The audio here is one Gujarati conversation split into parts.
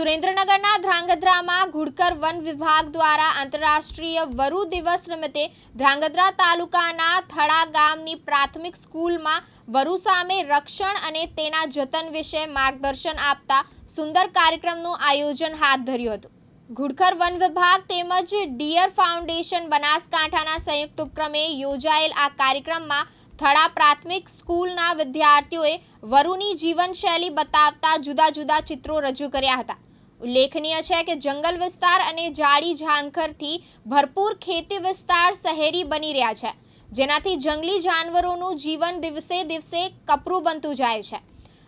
સુરેન્દ્રનગરના ધ્રાંગધ્રામાં ઘુડકર વન વિભાગ દ્વારા આંતરરાષ્ટ્રીય વરુ દિવસ નિમિત્તે ધ્રાંગધ્રા તાલુકાના થળા ગામની પ્રાથમિક સ્કૂલમાં વરુ સામે રક્ષણ અને તેના જતન વિશે માર્ગદર્શન આપતા સુંદર કાર્યક્રમનું આયોજન હાથ ધર્યું હતું. ઘુડખર વન વિભાગ તેમજ ડિયર ફાઉન્ડેશન બનાસકાંઠાના સંયુક્ત ઉપક્રમે યોજાયેલ આ કાર્યક્રમમાં થડા પ્રાથમિક સ્કૂલના વિદ્યાર્થીઓએ વરુની જીવનશૈલી બતાવતા જુદા જુદા ચિત્રો રજૂ કર્યા હતા. ઉલ્લેખનીય છે કે જંગલ વિસ્તાર અને જાડી ઝાંખરથી ભરપૂર ખેતી વિસ્તાર શહેરી બની રહ્યા છે. જેનાથી જંગલી જાનવરોનું જીવન દિવસે દિવસે કપરું બનતું જાય છે.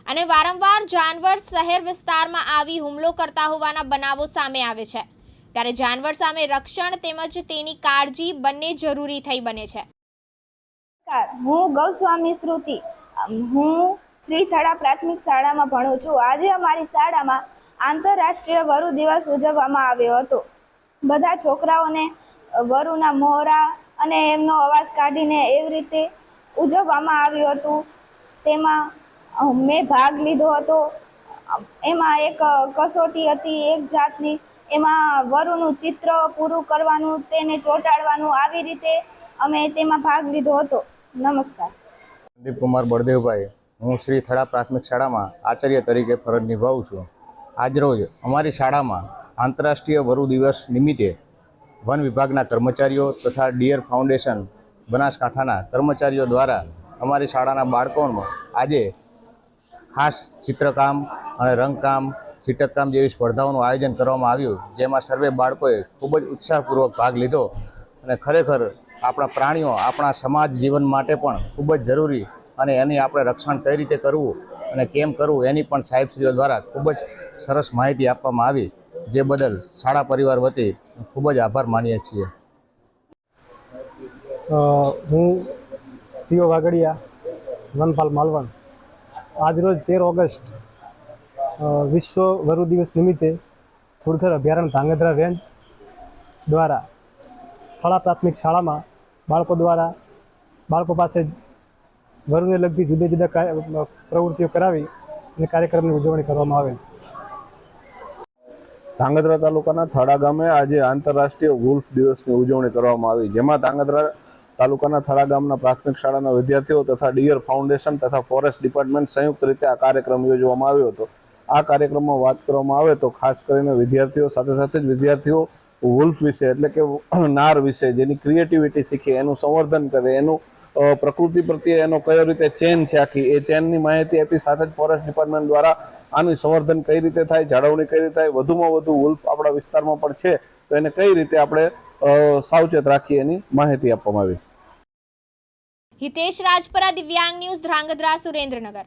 અને વારંવાર જાનવર શહેર વિસ્તારમાં આવી હુમલો કરતા હોવાના બનાવો સામે આવે છે. ત્યારે જાનવર સામે રક્ષણ તેમજ તેની કાળજી બંને જરૂરી થઈ બને છે. હું ગૌસ્વામી શ્રુતિ. હું શ્રી થડા પ્રાથમિક શાળામાં ભણું છું. આજે અમારી શાળામાં આંતરરાષ્ટ્રીય વરુ દિવસ ઉજવવામાં આવ્યો હતો. બધા છોકરાઓને વરુના મોહરા અને એમનો અવાજ કાઢીને એવી રીતે ઉજવવામાં આવ્યું હતું. તેમાં મેં ભાગ લીધો હતો. એમાં એક કસોટી હતી એક જાતની. એમાં વરુનું ચિત્ર પૂરું કરવાનું, તેને ચોંટાડવાનું આવી રીતે અમે તેમાં ભાગ લીધો હતો. નમસ્કાર. દીપકુમાર બળદેવભાઈ. હું શ્રી થડા પ્રાથમિક શાળામાં આચાર્ય તરીકે ફરજ નિભાવું છું. આજરોજ અમારી શાળામાં આંતરરાષ્ટ્રીય વરુ દિવસ નિમિત્તે વન વિભાગના કર્મચારીઓ તથા ડિયર ફાઉન્ડેશન બનાસકાંઠાના કર્મચારીઓ દ્વારા અમારી શાળાના બાળકોમાં આજે ખાસ ચિત્રકામ અને રંગકામ ચિત્રકામ જેવી સ્પર્ધાઓનું આયોજન કરવામાં આવ્યું, જેમાં સર્વે બાળકોએ ખૂબ જ ઉત્સાહપૂર્વક ભાગ લીધો અને ખરેખર આપણા પ્રાણીઓ, આપણા સમાજ જીવન માટે પણ ખૂબ જ જરૂરી અને એની આપણે રક્ષણ કઈ રીતે કરવું અને કેમ કરવું એની પણ સાહેબશ્રીઓ દ્વારા ખૂબ જ સરસ માહિતી આપવામાં આવી. જે બદલ શાળા પરિવાર વતી ખૂબ જ આભાર માનીએ છીએ. હું ટીઓ વાગડિયા વનપાલ માલવણ. આજરોજ તેર ઓગસ્ટ વિશ્વ વરુ દિવસ નિમિત્તે ખુડખર અભયારણ્ય ધાંગધ્રા રેન્જ દ્વારા થળા પ્રાથમિક શાળામાં બાળકો દ્વારા બાળકો પાસે વરુને લગતી જુદા જુદા પ્રવૃત્તિઓ કરાવી અને કાર્યક્રમની ઉજવણી કરવામાં આવે. ધાંગધ્રા તાલુકાના થડા ગામે આજે આંતરરાષ્ટ્રીય વુલ્ફ દિવસની ઉજવણી કરવામાં આવી. જેમાં ધાંગધ્રા તાલુકાના થડા ગામના પ્રાથમિક શાળાના વિદ્યાર્થીઓ તથા ડિયર ફાઉન્ડેશન તથા ફોરેસ્ટ ડિપાર્ટમેન્ટ સંયુક્ત રીતે આ કાર્યક્રમ યોજવામાં આવ્યો હતો. આ કાર્યક્રમમાં વાત કરવામાં આવે તો ખાસ કરીને વિદ્યાર્થીઓ સાથે સાથે જ વિદ્યાર્થીઓ વુલ્ફ વિશે એટલે કે નાર વિશે જેની ક્રિએટિવિટી શીખે એનું સંવર્ધન કરે, એનું પ્રકૃતિ પ્રત્યે એનો કયો રીતે ચેન છે આખી? એ ચેનની માહિતી આપી સાથે જ ફોરેસ્ટ ડિપાર્ટમેન્ટ દ્વારા આનું સંવર્ધન કઈ રીતે થાય, જાળવણી કઈ રીતે થાય, વધુમાં વધુ ઉલ્ફ આપણા વિસ્તારમાં પણ છે, તો એને કઈ રીતે આપણે સાવચેત રાખીએ એની માહિતી આપવામાં આવી. હિતેશ રાજપરા, દિવ્યાંગ ન્યૂઝ, ધ્રાંગધ્રા, સુરેન્દ્રનગર.